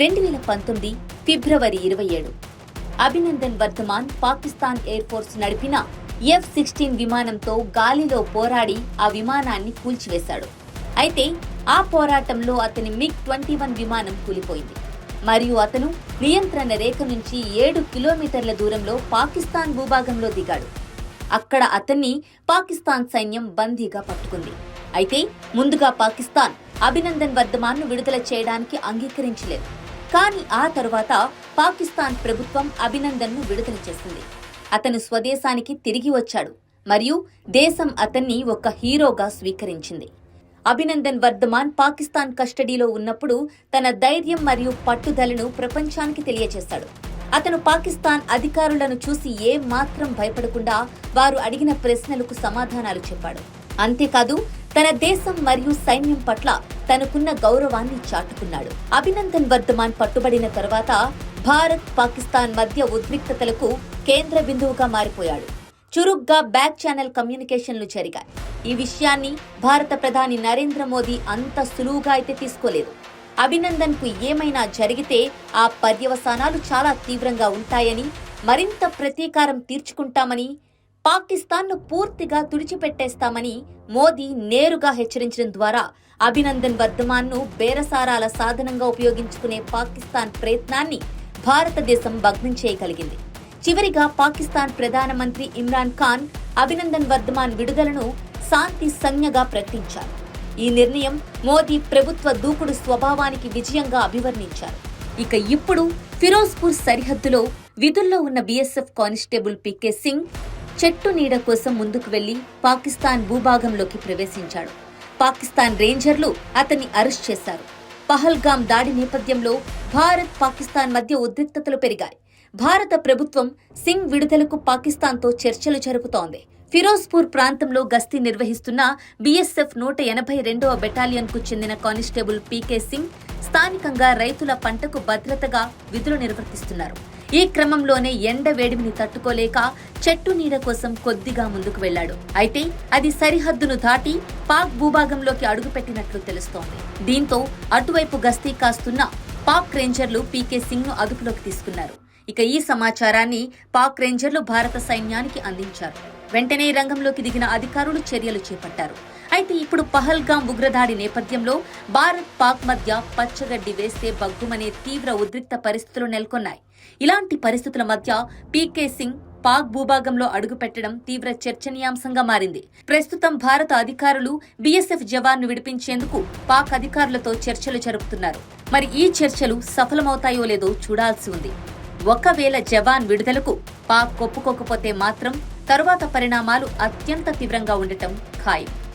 రెండు వేల పంతొమ్మిది ఫిబ్రవరి ఇరవై ఏడు. అభినందన్ వర్ధమాన్ పాకిస్తాన్ ఎయిర్ ఫోర్స్ నడిపిన ఎఫ్ సిక్స్టీన్ విమానంతో గాలిలో పోరాడి ఆ విమానాన్ని కూల్చివేశాడు. అయితే ఆ పోరాటంలో అతని మిగ్ ట్వంటీ వన్ విమానం కూలిపోయింది. మరియు అతను నియంత్రణ రేఖ నుంచి ఏడు కిలోమీటర్ల దూరంలో పాకిస్తాన్ భూభాగంలో దిగాడు. అక్కడ అతన్ని పాకిస్తాన్ సైన్యం బందీగా పట్టుకుంది. అయితే ముందుగా పాకిస్తాన్ అభినందన్ వర్ధమాన్ను విడుదల చేయడానికి అంగీకరించలేదు. కానీ ఆ తరువాత పాకిస్తాన్ ప్రభుత్వం అభినందన్ను విడుదల చేసింది. అతను స్వదేశానికి తిరిగి వచ్చాడు మరియు దేశం అతన్ని ఒక హీరోగా స్వీకరించింది. అభినందన్ వర్ధమాన్ పాకిస్తాన్ కస్టడీలో ఉన్నప్పుడు తన ధైర్యం మరియు పట్టుదలను ప్రపంచానికి తెలియజేశాడు. అతను పాకిస్తాన్ అధికారులను చూసి ఏ మాత్రం భయపడకుండా వారు అడిగిన ప్రశ్నలకు సమాధానాలు చెప్పాడు. అంతేకాదు తన దేశం మరియు సైన్యం పట్ల తనకున్న గౌరవాన్ని చాటుకున్నాడు. అభినందన్ వర్ధమాన్ పట్టుబడిన తర్వాత భారత్ పాకిస్తాన్ మధ్య ఉద్రిక్తతలకు కేంద్ర బిందువుగా మారిపోయాడు. చురుగ్గా బ్యాక్ ఛానల్ కమ్యూనికేషన్లు జరిగాయి. ఈ విషయాన్ని భారత ప్రధాని నరేంద్ర మోదీ అంత సులువుగా అయితే తీసుకోలేదు. అభినందన్కు ఏమైనా జరిగితే ఆ పర్యవసానాలు చాలా తీవ్రంగా ఉంటాయని మరింత ప్రతీకారం తీర్చుకుంటామని పాకిస్తాన్ను పూర్తిగా తుడిచిపెట్టేస్తామని మోదీ నేరుగా హెచ్చరించడం ద్వారా అభినందన్ వర్ధమాన్ను బేరసారాల సాధనంగా ఉపయోగించుకునే పాకిస్తాన్ ప్రయత్నాన్ని భారతదేశం భగ్నం చేయగలిగింది. చివరిగా పాకిస్తాన్ ప్రధానమంత్రి ఇమ్రాన్ ఖాన్ అభినందన్ వర్ధమాన్ విడుదలను శాంతి సంజ్ఞగా ప్రకటించారు. ఈ నిర్ణయం మోదీ ప్రభుత్వ దూకుడు స్వభావానికి విజయంగా అభివర్ణించారు. ఇక ఇప్పుడు ఫిరోజ్పూర్ సరిహద్దులో విధుల్లో ఉన్న బీఎస్ఎఫ్ కానిస్టేబుల్ పికే సింగ్ చెట్టు నీడ కోసం ముందుకు వెళ్ళి పాకిస్తాన్ భూభాగంలోకి ప్రవేశించాడు. పాకిస్తాన్ రేంజర్లు అతన్ని అరెస్ట్ చేశారు. పహల్గామ్ దాడి నేపథ్యంలో భారత్ పాకిస్తాన్ మధ్య ఉద్రిక్తతలు పెరిగాయి. భారత ప్రభుత్వం సింగ్ విడుదలకు పాకిస్తాన్తో చర్చలు జరుపుతోంది. ఫిరోజ్పూర్ ప్రాంతంలో గస్తీ నిర్వహిస్తున్న బీఎస్ఎఫ్ నూట ఎనభై రెండవ బెటాలియన్కు చెందిన కానిస్టేబుల్ పీకే సింగ్ స్థానికంగా రైతుల పంటకు భద్రతగా విధులు నిర్వర్తిస్తున్నారు. ఈ క్రమంలోనే ఎండ వేడిమిని తట్టుకోలేక చెట్టు నీడ కోసం కొద్దిగా ముందుకు వెళ్ళాడు అయితే అది సరిహద్దును దాటి పాక్ భూభాగంలోకి అడుగుపెట్టినట్లు తెలుస్తోంది. దీంతో అటువైపు గస్తీ కాస్తున్న పాక్ రేంజర్లు పీకే సింగ్ను అదుపులోకి తీసుకున్నారు. ఇక ఈ సమాచారాన్ని పాక్ రేంజర్లు భారత సైన్యానికి అందించారు. వెంటనే రంగంలోకి దిగిన అధికారులు చర్యలు చేపట్టారు. అయితే ఇప్పుడు పహల్గాం ఉగ్రదాడి నేపథ్యంలో భారత్ పాక్ మధ్య పచ్చగడ్డి వేస్తే బగ్గుమనే తీవ్ర ఉద్రిక్త పరిస్థితులు నెలకొన్నాయి. ఇలాంటి పరిస్థితుల మధ్య పీకే సింగ్ పాక్ భూభాగంలో అడుగుపెట్టడం తీవ్ర చర్చనీయాంశంగా మారింది. ప్రస్తుతం భారత అధికారులు బీఎస్ఎఫ్ జవాన్ను విడిపించేందుకు పాక్ అధికారులతో చర్చలు జరుపుతున్నారు. మరి ఈ చర్చలు సఫలమవుతాయో లేదో చూడాల్సి ఉంది. ఒకవేళ జవాన్ విడుదలకు పాక్ ఒప్పుకోకపోతే మాత్రం తరువాత పరిణామాలు అత్యంత తీవ్రంగా ఉండటం ఖాయం.